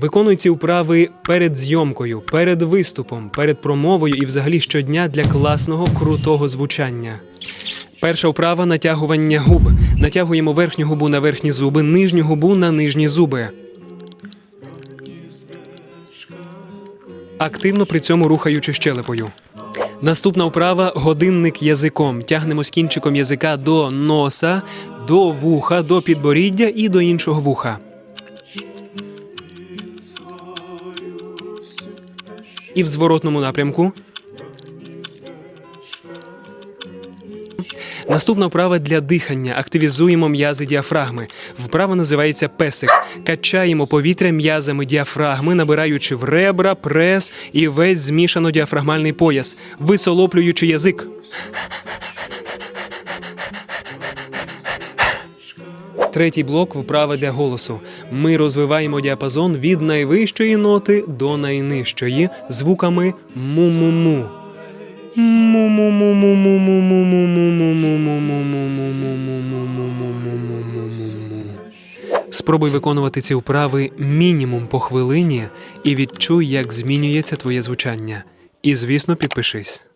Виконуй ці вправи перед зйомкою, перед виступом, перед промовою і взагалі щодня для класного крутого звучання. Перша вправа натягування губ. Натягуємо верхню губу на верхні зуби, нижню губу на нижні зуби. Активно при цьому рухаючи щелепою. Наступна вправа годинник язиком. Тягнемо з кінчиком язика до носа, до вуха, до підборіддя і до іншого вуха. І в зворотному напрямку. Наступна вправа для дихання. Активізуємо м'язи діафрагми. Вправа називається песик. Качаємо повітря м'язами діафрагми, набираючи в ребра, прес і весь змішано-діафрагмальний пояс, висолоплюючи язик. Третій блок вправа для голосу. Ми розвиваємо діапазон від найвищої ноти до найнижчої звуками му-му-му. Спробуй виконувати ці вправи мінімум по хвилині і відчуй, як змінюється твоє звучання. І, звісно, підпишись.